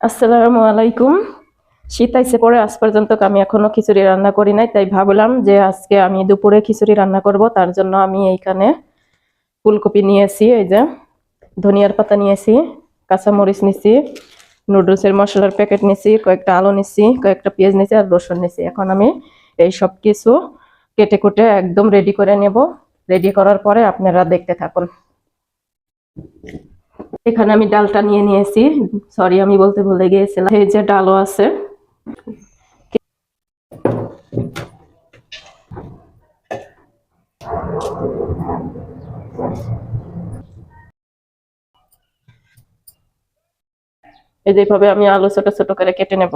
আসসালামু আলাইকুম। শীত আইসে পরে, আজ পর্যন্ত আমি এখনও খিচুড়ি রান্না করি নাই, তাই ভাবলাম যে আজকে আমি দুপুরে খিচুড়ি রান্না করব, তার জন্য আমি এইখানে ফুলকপি নিয়েছি, এই যে ধনিয়ার পাতা নিয়েছি, কাঁচামরিচ নিছি নুডলসের মশলার প্যাকেট নিছি কয়েকটা আলু নিছি কয়েকটা পেঁয়াজ নিছি আর রসুন নিছি এখন আমি এই সব কিছু কেটে কুটে একদম রেডি করে নেব। রেডি করার পরে আপনারা দেখতে থাকুন। এখানে আমি ডালটা নিয়ে নিয়েছি। সরি আমি বলতে ভুলে গিয়েছিলাম। এই যে ডালও আছে। এই যেভাবে আমি আলু ছোট ছোট করে কেটে নেব।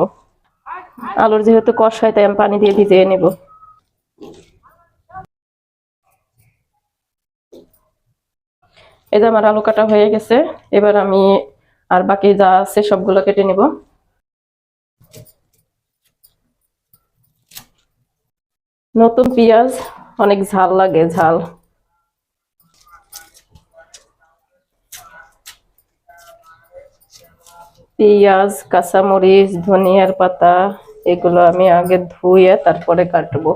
আলুর যেহেতু কষ হয়, তাই আমি পানি দিয়ে ভিজিয়ে নেব। এই যে আমার আলু কাটা হয়ে গেছে, এবার আমি আর বাকি যা আছে সবগুলো কেটে নিব। নতুন পেঁয়াজ, অনেক ঝাল লাগে, ঝাল। পেঁয়াজ, কাঁচামরিচ, ধনিয়ার পাতা, এগুলো আমি আগে ধুয়ে তারপরে কাটবো।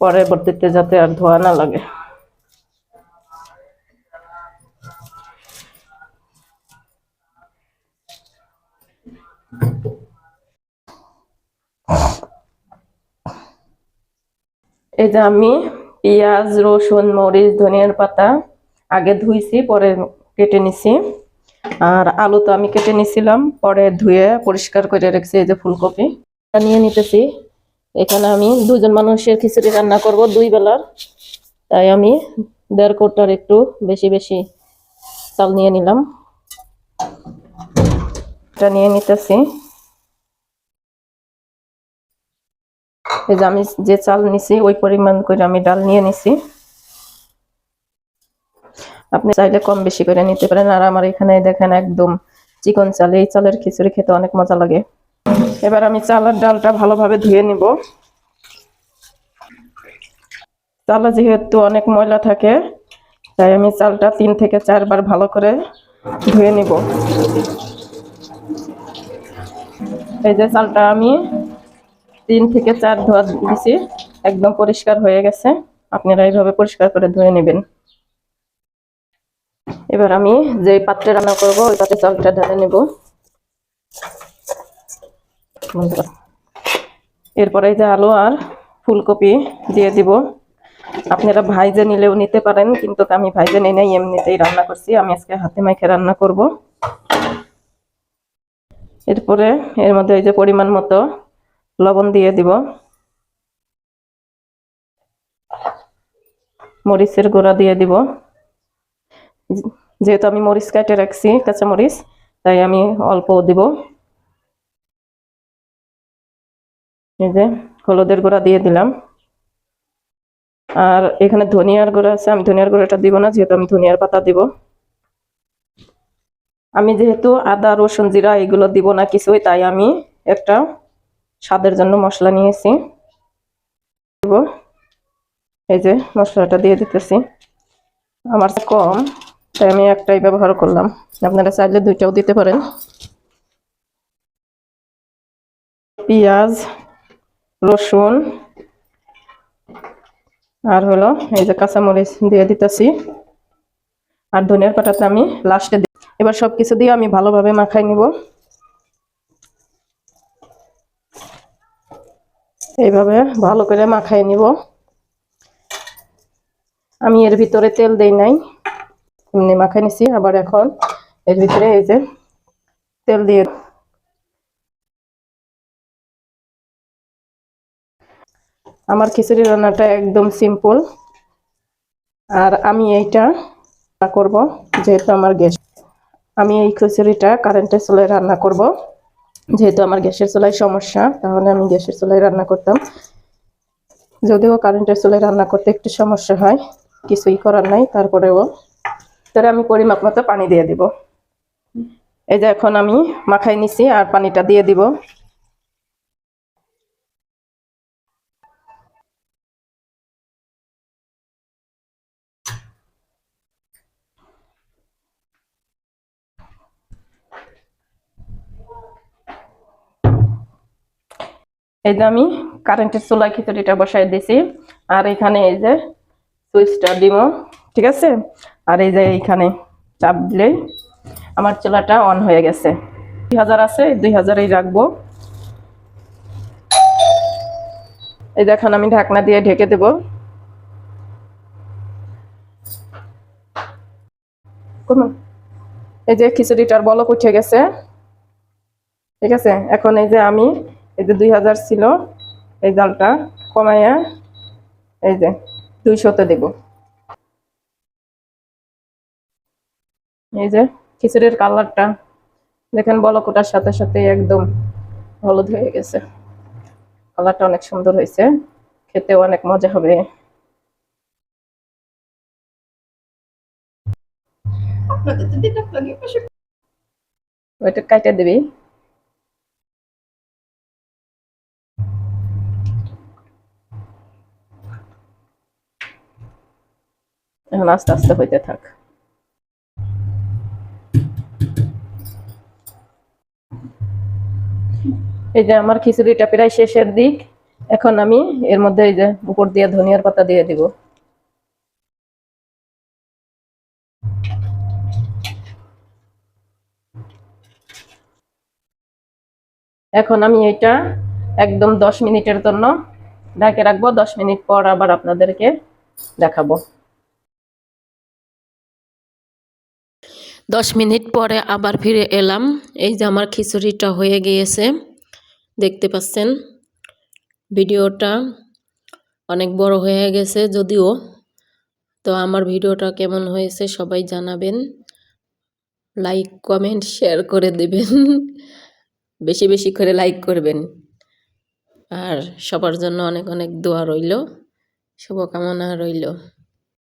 পরবর্তীতে যাতে আর ধোয়া না লাগে। যে আমি পেঁয়াজ, রসুন, মরিচ, ধনিয়ার পাতা আগে ধুইছি, পরে কেটে নিছি। আর আলু তো আমি কেটে নিছিলাম, পরে ধুয়ে পরিষ্কার করে রেখেছি এই যে ফুলকপি। এটা নিয়ে নিতেছি। এখানে আমি দুজন মানুষের খিচুড়ি রান্না করব দুই বেলার। তাই আমি দেড় কোটার একটু বেশি বেশি চাল নিয়ে নিলাম। এটা নিয়ে নিতেছি। এই যে আমি যে চাল নিছি, ওই পরিমাণ করে আমি ডাল নিয়ে নিছি। আপনি চাইলে কম বেশি করে নিতে পারেন। আর আমার এখানে দেখেন একদম চিকন চাল। এই চালের খিচুড়ি খেতে অনেক মজা লাগে। এবার আমি চালের ডালটা ভালোভাবে ধুয়ে নিব। চালে যেহেতু অনেক ময়লা থাকে, তাই আমি চালটা তিন থেকে চারবার ভালো করে ধুয়ে নিব। এই যে চালটা আমি তিন থেকে চার ধোয়া দিছি, একদম পরিষ্কার হয়ে গেছে। আপনারা এইভাবে পরিষ্কার করে ধুয়ে নেবেন। এবার আমি যে পাত্রে রান্না করব, ওই পাত্রে চালটা ঢেলে নেব। এরপরে যে আলু আর ফুলকপি দিয়ে দিব। আপনারা ভাইজে নিলেও নিতে পারেন, কিন্তু আমি ভাইজে নিই নাই, এমনিতেই রান্না করছি। আমি আজকে হাতে মাইখে রান্না করব। এরপরে এর মধ্যে এই যে পরিমাণ মতো লবণ দিয়ে দিব। মরিচের গুঁড়া দিয়ে দিব। যেহেতু আমি মরিচ কাটে রাখছি কাঁচা মরিচ তাই আমি অল্প দিব। এই যে হলুদের গুঁড়া দিয়ে দিলাম। আর এখানে ধনিয়ার গুঁড়া আছে, আমি ধনিয়ার গুঁড়াটা দিব না, যেহেতু আমি ধনিয়ার পাতা দিব। আমি যেহেতু আদা, রসুন, জিরা এগুলো দিব না কিছুই, তাই আমি একটা স্বাদের জন্য মশলা নিয়েছি। এই যে মশলাটা দিয়ে দিতেছি। আমার কম, তাই আমি একটাই ব্যবহার করলাম। আপনারা চাইলে দুইটাও দিতে পারেন। পেঁয়াজ, রসুন, আর হলো এই যে কাঁচামরিচ দিয়ে দিতেছি। আর ধনিয়ার পাতাটা আমি লাস্টে দিই এবার সবকিছু দিয়ে আমি ভালোভাবে মাখাই নিব। এইভাবে ভালো করে মাখাই নিব। আমি এর ভিতরে তেল দেই নাই, এমনি মাখাই নিছি। আবার এখন এর ভিতরে এই যে তেল দিয়ে আমার খিচুড়ি রান্নাটা একদম সিম্পল আর আমি এইটা করব, যেহেতু আমার গ্যাস আমি এই খিচুড়িটা কারেন্টের চুলায় রান্না করব। যেহেতু আমার গ্যাসের চুলাই সমস্যা, তাহলে আমি গ্যাসের চুলাই রান্না করতাম। যদিও কারেন্টের চুলাই রান্না করতে একটু সমস্যা হয়, কিছুই করার নাই, তারপরেও। তাহলে আমি পরিমাপ মতো পানি দিয়ে দিব। এই যে এখন আমি মাখাই নিছি আর পানিটা দিয়ে দিব। এই যে আমি কারেন্টের চুলায় খিচুড়িটা বসাই দিছি। আর এখানে এই যে সুইচটা দিব, ঠিক আছে? আর এই যে এইখানে চাপ দিলেই আমার চুলাটা অন হয়ে গেছে। দুই হাজার আছে দুই হাজারেই রাখব। এই দেখেন আমি ঢাকনা দিয়ে ঢেকে দেব। এই যে খিচুড়িটার বলক উঠে গেছে। ঠিক আছে? এখন এই যে আমি এই যে দুই হাজার ছিল এই জালটা কমাইয়া এই যে দুইশোতে দেব। এই যে খিচুড়ির কালারটা দেখেন বলক ওঠার সাথে সাথে একদম হলুদ হয়ে গেছে। কালারটা অনেক সুন্দর হয়েছে খেতেও অনেক মজা হবে। ওইটা কাইটা দিবি। এখন আস্তে আস্তে হইতে থাক। এই যে আমার খিচুড়িটা প্রায় শেষের দিক। এখন আমি এর মধ্যে এই যে উপর দিয়ে ধনিয়ার পাতা দিয়ে দিব। এখন আমি এটা একদম দশ মিনিটের জন্য ঢাকে রাখব। দশ মিনিট পর আবার আপনাদেরকে দেখাবো। দশ মিনিট পরে আবার ফিরে এলাম। এই যে আমার খিচুড়িটা হয়ে গিয়েছে, দেখতে পাচ্ছেন? ভিডিওটা অনেক বড় হয়ে গেছে যদিও। তো আমার ভিডিওটা কেমন হয়েছে সবাই জানাবেন। লাইক, কমেন্ট, শেয়ার করে দেবেন। বেশি বেশি করে লাইক করবেন। আর সবার জন্য অনেক অনেক দোয়া রইল। শুভকামনা রইল।